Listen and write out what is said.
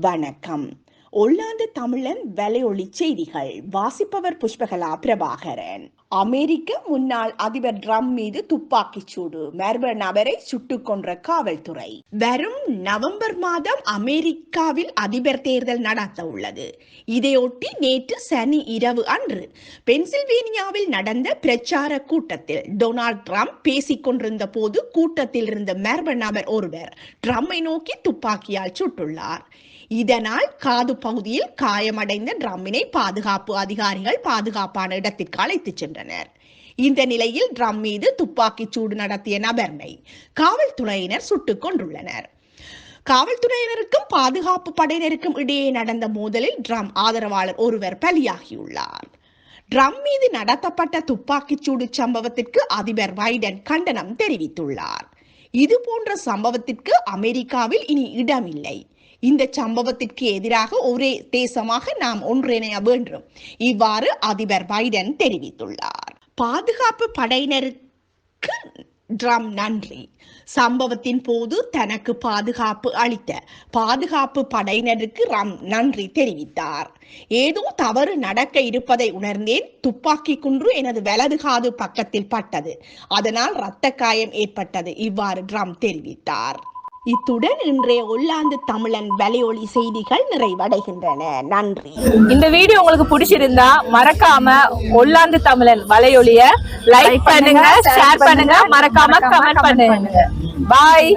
வணக்கம். ஒல்லாந்து தமிழன் வலையொலி செய்திகள் வாசிப்பவர் புஷ்பகலா பிரபாகரன். அமெரிக்க முன்னாள் அதிபர் ட்ரம்ப் மீது துப்பாக்கி சூடு. மர்ம நபரை சுட்டுக் கொன்ற காவல்துறை. வரும் நவம்பர் மாதம் அமெரிக்காவில் அதிபர் தேர்தல் நடத்த உள்ளது. இதையொட்டி நேற்று சனி இரவு அன்று பென்சில்வேனியாவில் நடந்த பிரச்சார கூட்டத்தில் டொனால்ட் ட்ரம்ப் பேசிக் கொண்டிருந்த போது கூட்டத்தில் இருந்த மர்ம நபர் ஒருவர் ட்ரம்மை நோக்கி துப்பாக்கியால் சுட்டுள்ளார். இதனால் காது பகுதியில் காயமடைந்த ட்ரம்மினை பாதுகாப்பு அதிகாரிகள் பாதுகாப்பான இடத்திற்கு அழைத்துச் சென்றனர். இந்த நிலையில் ட்ரம் மீது துப்பாக்கிச் சூடு நடத்திய நபர்னை காவல்துறையினர் சுட்டுக் கொண்டுள்ளனர் காவல்துறையினருக்கும் பாதுகாப்பு படையினருக்கும் இடையே நடந்த மோதலில் ட்ரம் ஆதரவாளர் ஒருவர் பலியாகியுள்ளார். ட்ரம் மீது நடத்தப்பட்ட துப்பாக்கிச் சூடு சம்பவத்திற்கு அதிபர் பைடன் கண்டனம் தெரிவித்துள்ளார். இது போன்ற சம்பவத்திற்கு அமெரிக்காவில் இனி இடமில்லை. இந்த சம்பவத்திற்கு எதிராக ஒரே தேசமாக நாம் ஒன்றிணைய வேண்டும். இவ்வாறு அதிபர் பைடன் தெரிவித்துள்ளார். பாதுகாப்பு படையினருக்கு ட்ரம் நன்றி. சம்பவத்தின் போது தனக்கு பாதுகாப்பு அளித்த பாதுகாப்பு படையினருக்கு ரம் நன்றி தெரிவித்தார். ஏதோ தவறு நடக்க இருப்பதை உணர்ந்தேன். துப்பாக்கி குன்று எனது வலது காது பக்கத்தில் பட்டது. அதனால் இரத்த காயம் ஏற்பட்டது. இவ்வாறு ட்ரம் தெரிவித்தார். இத்துடன் இன்றைய ஒல்லாந்து தமிழன் வலையொலி செய்திகள் நிறைவடைகின்றன. நன்றி. இந்த வீடியோ உங்களுக்கு பிடிச்சிருந்தா மறக்காம ஒல்லாந்து தமிழன் வலையொலிய லைக் பண்ணுங்க ஷேர் பண்ணுங்க மறக்காம கமெண்ட் பண்ணுங்க. பாய்